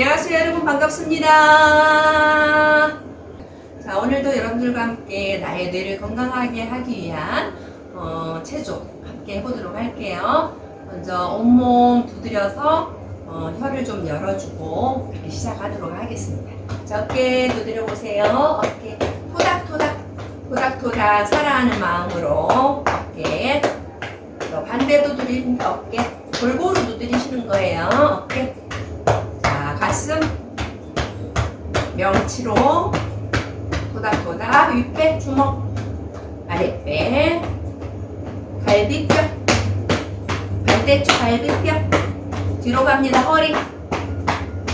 안녕하세요 여러분 반갑습니다. 자 오늘도 여러분들과 함께 나의 뇌를 건강하게 하기 위한 어, 체조 함께 해보도록 할게요. 먼저 온몸 두드려서 어, 혀를 좀 열어주고 이렇게 시작하도록 하겠습니다. 자 어깨 두드려 보세요. 어깨 토닥토닥 토닥토닥 사랑하는 마음으로 어깨 또 반대도 두드리는 어깨 골고루 두드리시는 거예요. 어깨 자, 가슴 명치로 도닥도닥 윗배 주먹 아랫배 갈비뼈 반대쪽 갈비뼈 뒤로 갑니다. 허리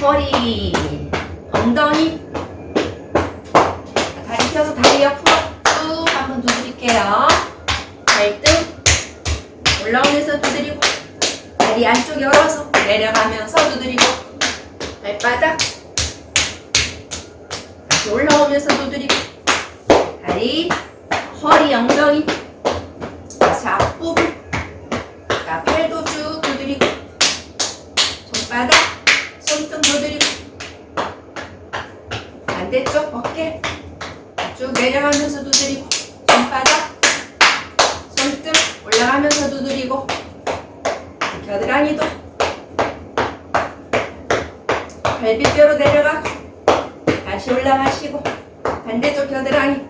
허리 엉덩이. 자, 다리 펴서 다리 옆으로 쭉 한번 두드릴게요. 발등 올라오면서 두드리고 다리 안쪽 열어서 내려가면서 두드리고 발바닥. 다시 올라오면서 두드리고. 다리 허리 엉덩이. 다시 앞부분. 자 팔도 쭉 두드리고. 손바닥 손등 두드리고. 반대쪽 어깨. 쭉 내려가면서 두드리고. 손바닥 손등 올라가면서 두드리고. 겨드랑이도 갈비뼈로 내려가고 다시 올라가시고 반대쪽 겨드랑이.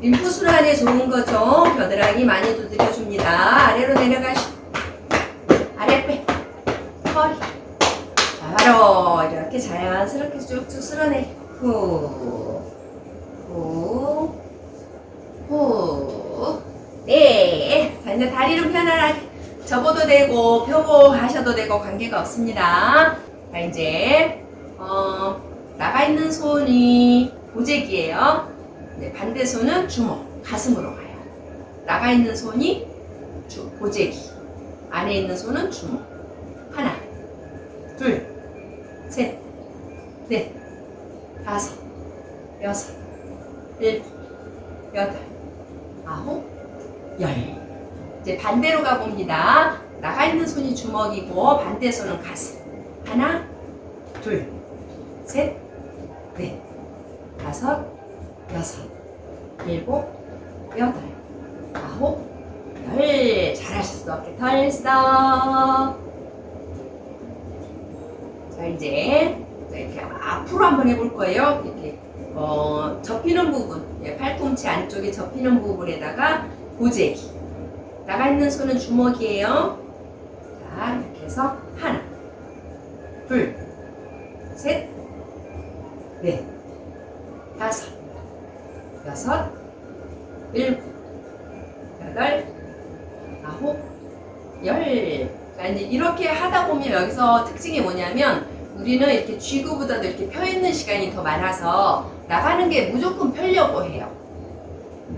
림프순환에 좋은 거죠 겨드랑이 많이 두드려줍니다. 아래로 내려가시고 아랫배. 허리. 자, 바로 이렇게 자연스럽게 쭉쭉 쓸어내리고 후, 후, 후. 네. 자, 이제 다리를 편안하게 접어도 되고, 펴고 하셔도 되고, 관계가 없습니다. 자, 이제, 어, 나가 있는 손이 보재기예요. 네, 반대 손은 주먹, 가슴으로 가요. 나가 있는 손이 주, 보재기. 안에 있는 손은 주먹. 하나, 둘, 셋, 넷, 다섯, 여섯, 일곱, 여덟, 아홉, 열. 이제 반대로 가봅니다. 나가 있는 손이 주먹이고 반대 손은 가슴. 하나, 둘, 셋, 넷, 다섯, 여섯, 일곱, 여덟, 아홉, 열. 잘하셨어. 이렇게 털썩. 자, 이제 이렇게 앞으로 한번 해볼 거예요. 이렇게 어, 접히는 부분, 예, 팔꿈치 안쪽에 접히는 부분에다가 고재기. 나가 있는 손은 주먹이에요. 자, 이렇게 해서 하나, 둘, 셋, 넷, 다섯, 여섯, 일곱, 여덟, 아홉, 열. 자, 이제 이렇게 하다 보면 여기서 특징이 뭐냐면 우리는 이렇게 쥐구보다도 이렇게 펴 있는 시간이 더 많아서 나가는 게 무조건 펴려고 해요.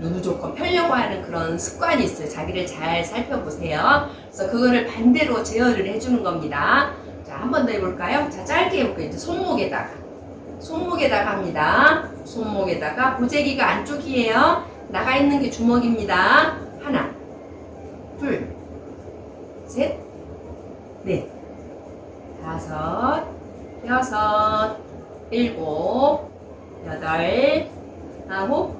무조건 펴려고 하는 그런 습관이 있어요. 자기를 잘 살펴보세요. 그래서 그거를 반대로 제어를 해주는 겁니다. 자, 한 번 더 해볼까요? 자, 짧게 해볼게요. 이제 손목에다가. 손목에다가 합니다. 손목에다가 보재기가 안쪽이에요. 나가 있는 게 주먹입니다. 하나, 둘, 셋, 넷, 다섯, 여섯, 일곱, 여덟, 아홉,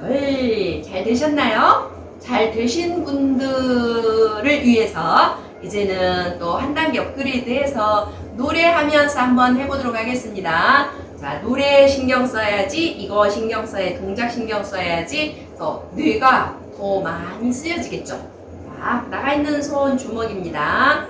열. 잘 되셨나요? 잘 되신 분들을 위해서 이제는 또 한 단계 업그레이드해서 노래하면서 한번 해보도록 하겠습니다. 자, 노래 신경 써야지, 이거 신경 써야, 동작 신경 써야지, 더 뇌가 더 많이 쓰여지겠죠. 자, 나가 있는 손 주먹입니다.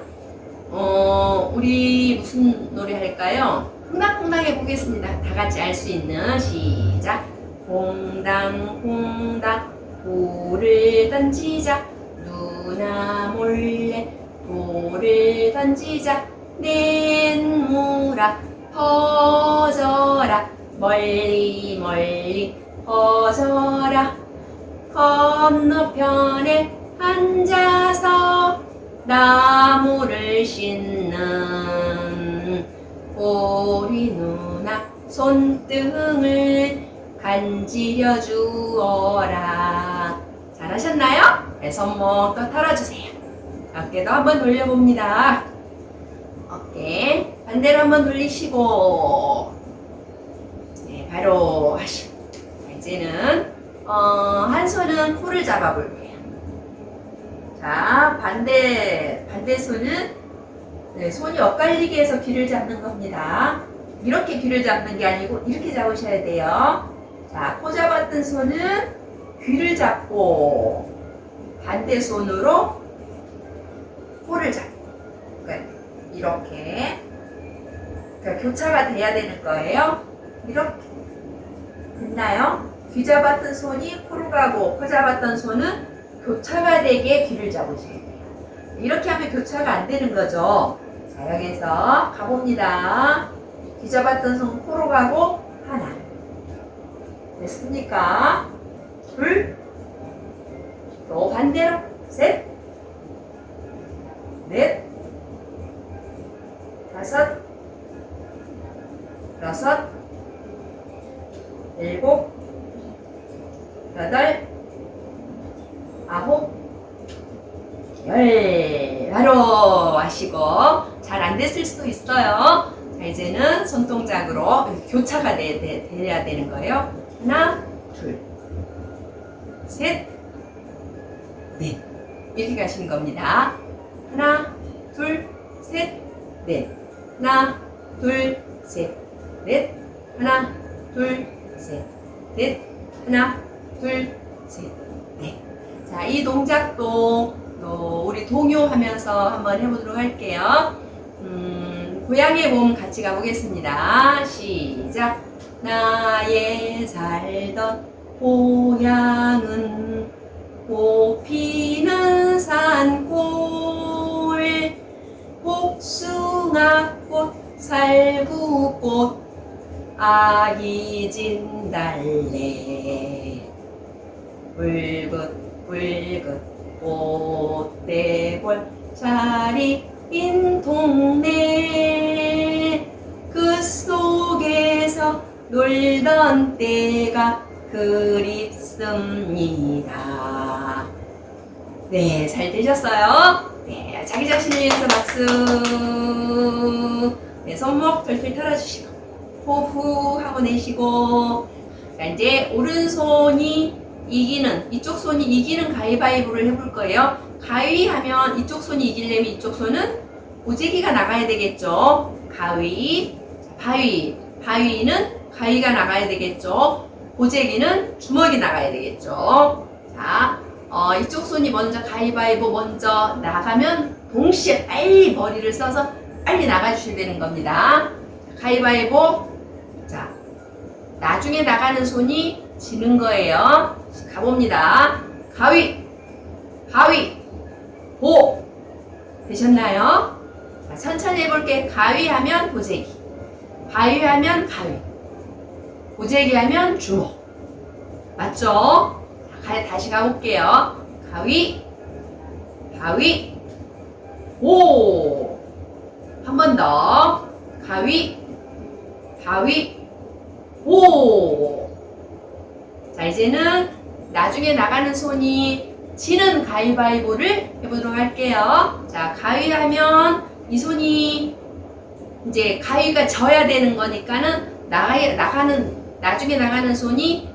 어, 우리 무슨 노래 할까요? 퐁당퐁당 해보겠습니다. 다 같이 알 수 있는 시작. 퐁당퐁당 돌을 던지자 누나 몰래 돌을 던지자 냇물아 퍼져라 멀리 멀리 퍼져라 건너편에 앉아서 나무를 씻는 우리 누나 손등을 간지려 주어라. 잘하셨나요? 네, 손목 또 털어주세요. 어깨도 한번 돌려봅니다. 어깨 네, 반대로 한번 돌리시고, 네, 바로 하시고. 자, 이제는, 어, 한 손은 코를 잡아볼게요. 자, 반대, 반대 손은, 네, 손이 엇갈리게 해서 귀를 잡는 겁니다. 이렇게 귀를 잡는 게 아니고, 이렇게 잡으셔야 돼요. 자, 코 잡았던 손은 귀를 잡고, 반대 손으로 코를 잡고. 그러니까 이렇게. 그러니까 교차가 돼야 되는 거예요. 이렇게. 됐나요? 귀 잡았던 손이 코로 가고, 코 잡았던 손은 교차가 되게 귀를 잡으셔야 돼요. 이렇게 하면 교차가 안 되는 거죠. 자, 여기서 가봅니다. 귀 잡았던 손 코로 가고, 하나. 됐습니까? 둘. 또 반대로. 셋. 넷. 다섯. 여섯. 일곱. 여덟. 아홉. 열. 바로 하시고. 잘 안 됐을 수도 있어요. 자, 이제는 손동작으로 교차가 돼, 돼, 돼야 되는 거예요. 하나, 둘, 셋, 넷. 이렇게 가시는 겁니다. 하나, 둘, 셋, 넷. 하나, 둘, 셋, 넷. 하나, 둘, 셋, 넷. 하나, 둘, 셋, 넷. 자, 이 동작도 또 우리 동요하면서 한번 해보도록 할게요. 음, 고양이의 몸 같이 가보겠습니다. 시작. 나의 살던 고향은 꽃피는 산골 복숭아꽃 살구꽃 아기 진 달래 붉긋붉긋 꽃대볼 자리 인 동네 그 속에서 놀던 때가 그립습니다. 네, 잘 되셨어요? 네, 자기 자신을 위해서 박수. 네, 손목 털털 털어주시고, 호흡 하고 내쉬고. 자, 이제 오른손이 이기는, 이쪽 손이 이기는 가위바위보를 해볼 거예요. 가위 하면 이쪽 손이 이기려면 이쪽 손은 보재기가 나가야 되겠죠. 가위, 바위, 바위는 가위가 나가야 되겠죠. 보재기는 주먹이 나가야 되겠죠. 자, 어, 이쪽 손이 먼저 가위바위보 먼저 나가면 동시에 빨리 머리를 써서 빨리 나가주셔야 되는 겁니다. 가위바위보. 자, 나중에 나가는 손이 지는 거예요. 가봅니다. 가위, 가위, 보. 되셨나요? 자, 천천히 해볼게. 가위 하면 보재기. 바위 하면 가위. 보재기 하면 주먹. 맞죠? 자, 가- 다시 가볼게요. 가위, 가위, 보. 한번 더. 가위, 가위, 보. 자, 이제는 나중에 나가는 손이 지는 가위바위보를 해보도록 할게요. 자, 가위 하면 이 손이 이제 가위가 져야 되는 거니까는 나가, 나가는, 나중에 나가는 손이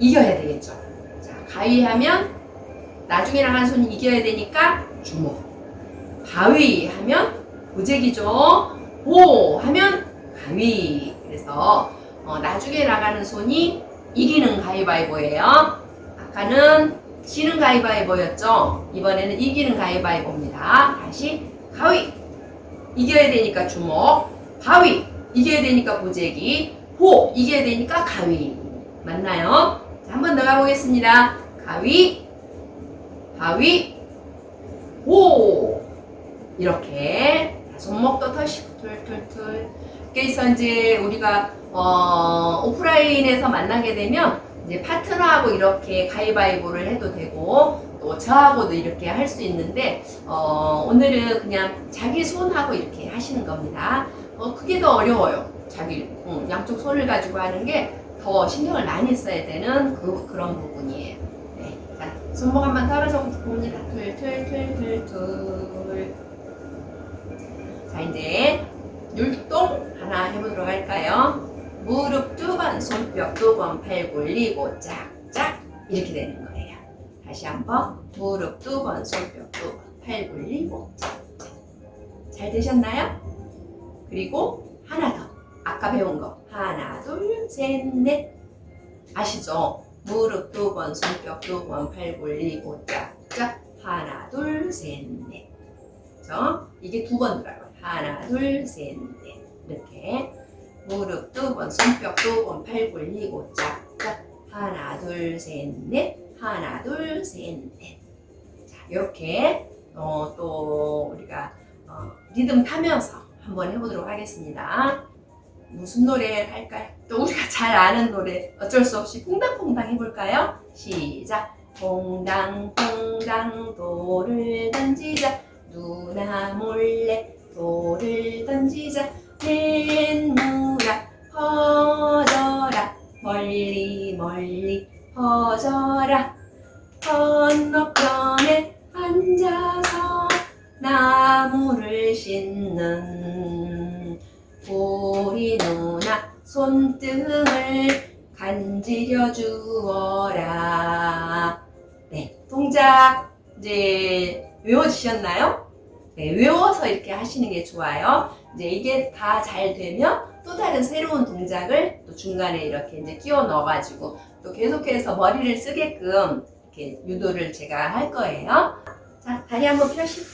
이겨야 되겠죠. 자, 가위 하면 나중에 나가는 손이 이겨야 되니까 주먹. 바위 하면 보재기죠. 보 하면 가위. 그래서 어, 나중에 나가는 손이 이기는 가위바위보예요. 아까는 지는 가위바위보였죠. 이번에는 이기는 가위바위보입니다. 다시 가위. 이겨야 되니까 주먹. 바위. 이겨야 되니까 보재기. 호. 이겨야 되니까 가위. 맞나요? 자, 한번 더 가보겠습니다. 가위. 바위. 호. 이렇게 손목도 터시고 툴툴툴. 그래서 이제 우리가 어, 오프라인에서 만나게 되면 이제 파트너하고 이렇게 가위바위보를 해도 되고 또 저하고도 이렇게 할 수 있는데 어, 오늘은 그냥 자기 손하고 이렇게 하시는 겁니다. 어, 그게 더 어려워요. 자기 음, 양쪽 손을 가지고 하는 게 더 신경을 많이 써야 되는 그, 그런 부분이에요. 네. 자, 손목 한번 떨어져 봅니다. 툴툴툴툴툴. 자, 이제 율동 하나 해보도록 할까요? 무릎 두 번, 손뼉 두 번, 팔 굴리고 짝짝 이렇게 되는 거예요. 다시 한번 무릎 두 번, 손뼉 두 번, 팔 굴리고 짝짝. 잘 되셨나요? 그리고 하나 더. 아까 배운 거. 하나, 둘, 셋, 넷. 아시죠? 무릎 두 번, 손뼉 두 번, 팔 굴리고 짝짝. 하나, 둘, 셋, 넷. 그죠? 이게 두 번 들어가요. 하나, 둘, 셋, 넷. 이렇게. 무릎 두 번, 손뼉 두 번, 팔 굴리고 짝짝. 하나, 둘, 셋, 넷. 하나, 둘, 셋, 넷. 자, 이렇게 어, 또 우리가 어, 리듬 타면서 한번 해보도록 하겠습니다. 무슨 노래 할까요? 또 우리가 잘 아는 노래 어쩔 수 없이 퐁당퐁당 해볼까요? 시작! 퐁당퐁당 돌을 던지자 누나 몰래 돌을 던지자 냇물아 퍼져라 멀리 멀리 퍼져라 건너편에 앉아서 나무를 싣는 손등을 간지려 주어라. 네, 동작 이제 외워지셨나요? 네, 외워서 이렇게 하시는 게 좋아요. 이제 이게 다 잘 되면 또 다른 새로운 동작을 또 중간에 이렇게 이제 끼워 넣어가지고 또 계속해서 머리를 쓰게끔 이렇게 유도를 제가 할 거예요. 자, 다리 한번 펴시고.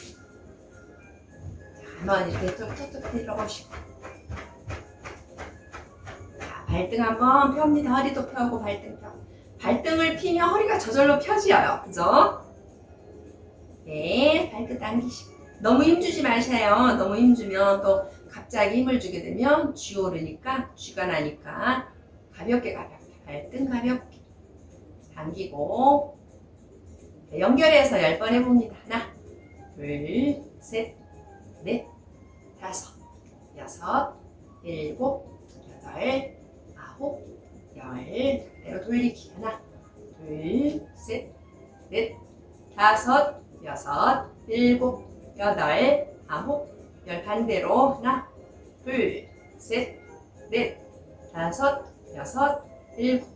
자, 한번 이렇게 툭툭툭 들어보시고. 자, 발등 한번 펴옵니다. 허리도 펴고 발등 펴. 발등을 피면 허리가 저절로 펴져요. 그죠? 네, 발끝 당기시고. 너무 힘주지 마세요. 너무 힘주면 또 갑자기 힘을 주게 되면 쥐 오르니까 쥐가 나니까 가볍게 가볍게 발등 가볍게 당기고 네, 연결해서 열번 해봅니다. 하나, 둘, 셋, 넷, 다섯, 여섯, 일곱, 여덟, 아홉, 열. 그대로 돌리기. 하나, 둘, 셋, 넷, 다섯, 여섯, 일곱, 여덟, 아홉, 열 반대로 하나, 둘, 셋, 넷, 다섯, 여섯, 일곱,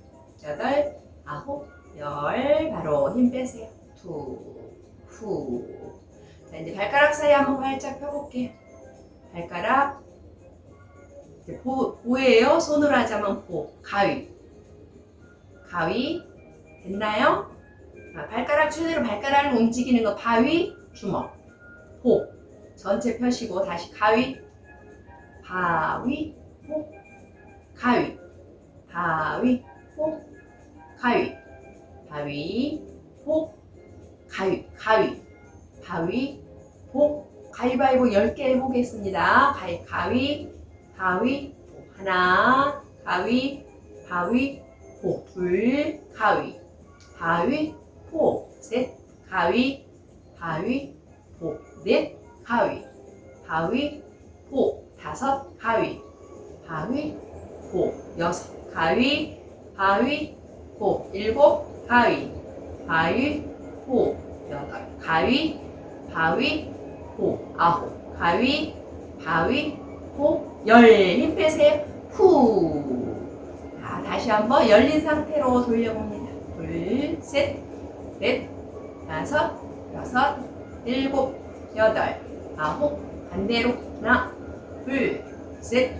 여덟, 아홉, 열 바로 힘 빼세요. 후, 후. 자 이제 발가락 사이 한번 활짝 펴볼게요. 발가락 보, 보예요. 손으로 하자면 보, 가위, 가위. 됐나요? 자, 발가락 최대로 발가락을 움직이는 거 바위, 주먹, 보 전체 펴시고 다시 가위, 바위, 보, 가위, 바위, 보, 가위, 바위, 보, 가위, 가위, 바위, 보, 가위바위보 10개 해보겠습니다. 가위, 가위, 보. 하나, 가위, 바위, 보. 둘, 가위, 바위, 보. 셋, 가위, 바위, 보. 넷, 가위, 바위, 보. 다섯, 가위, 바위, 보. 여섯, 가위, 바위, 보. 일곱, 가위, 바위, 보. 여덟, 가위, 바위, 보. 아홉, 가위, 바위, 보. 열. 힘 빼세요. 후. 자, 다시 한번 열린 상태로 돌려봅니다. 둘, 셋, 넷, 다섯, 여섯, 일곱, 여덟, 아홉, 반대로 하나, 둘, 셋,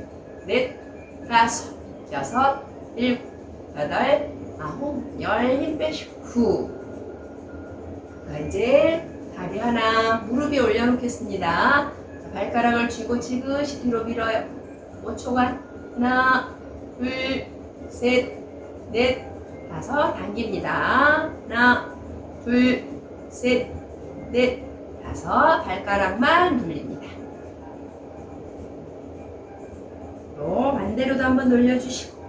넷, 다섯, 여섯, 일곱, 여덟, 아홉, 열 힘 빼시고 후. 자, 이제 다리 하나 무릎 위에 올려놓겠습니다. 자, 발가락을 쥐고 지그시 뒤로 밀어요. 5초간 하나, 둘, 셋, 넷, 다섯 당깁니다. 하나, 둘, 셋, 넷, 다섯 발가락만 돌립니다. 또 반대로도 한번 돌려주시고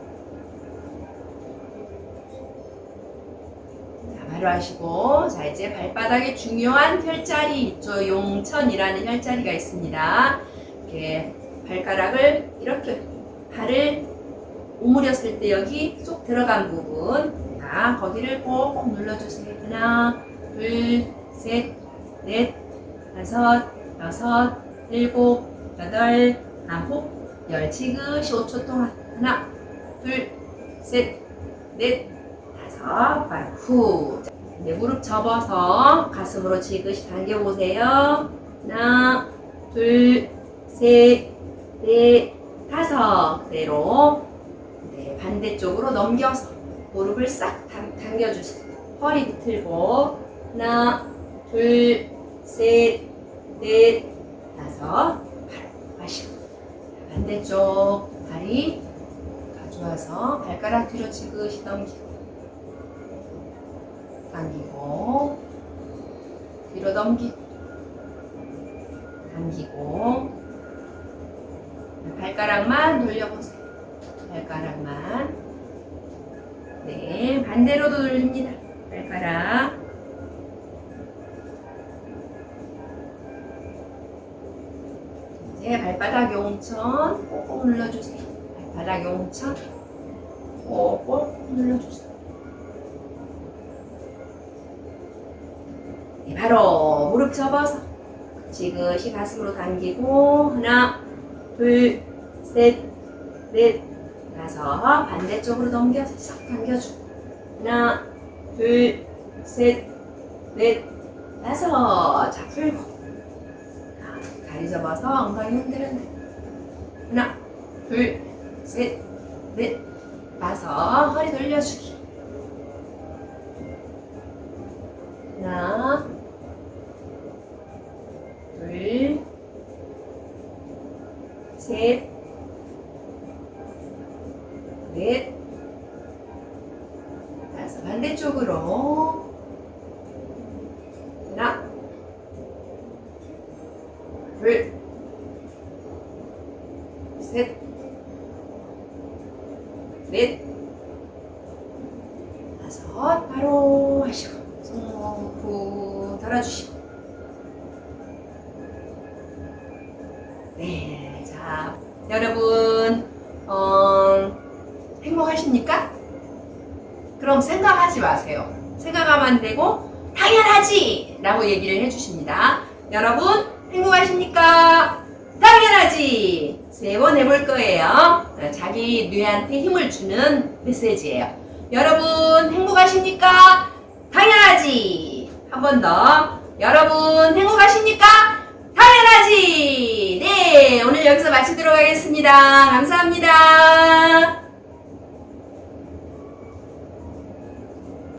자 바로 하시고 자 이제 발바닥에 중요한 혈자리 있죠 용천이라는 혈자리가 있습니다. 이렇게 발가락을 이렇게 발을 오므렸을 때 여기 쏙 들어간 부분 자 거기를 꼭 눌러주세요. 하나 둘 셋, 넷, 다섯, 여섯, 일곱, 여덟, 아홉, 열. 지그시 5초 동안. 하나, 둘, 셋, 넷, 다섯. 바로 후. 자, 이제 무릎 접어서 가슴으로 지그시 당겨보세요. 하나, 둘, 셋, 넷, 다섯. 그대로. 네, 반대쪽으로 넘겨서 무릎을 싹 당, 당겨주세요. 허리 비틀고. 하나, 둘, 셋, 넷, 다섯. 바로 마시고. 반대쪽 다리 가져와서 발가락 뒤로 지그시 넘기고. 당기고. 뒤로 넘기고. 당기고. 발가락만 돌려보세요. 발가락만. 네, 반대로도 돌립니다. 발가락. 이제 발바닥 용천 꼭꼭 눌러주세요. 발바닥 용천 꼭꼭 눌러주세요. 바로 무릎 접어서 지그시 가슴으로 당기고 하나, 둘, 셋, 넷, 다섯 반대쪽으로 넘겨서 싹 당겨주고 하나, 둘, 셋, 넷, 다섯 자 풀고. 자, 다리 접어서 엉덩이 흔들흔들. 하나, 둘, 셋, 넷, 다섯 허리 돌려주기. 하나, 둘, 셋, 넷, 다섯 반대쪽으로 하나, 둘, 셋, 넷, 다섯 바로 하시고 손목 달아주시고 네, 자 여러분 어, 행복하십니까? 그럼 생각하지 마세요. 생각하면 안 되고 당연하지! 라고 얘기를 해주십니다. 여러분 행복하십니까? 당연하지! 세 번 해볼 거예요. 자기 뇌한테 힘을 주는 메시지예요. 여러분 행복하십니까? 당연하지! 한 번 더. 여러분 행복하십니까? 당연하지! 네, 오늘 여기서 마치도록 하겠습니다. 감사합니다.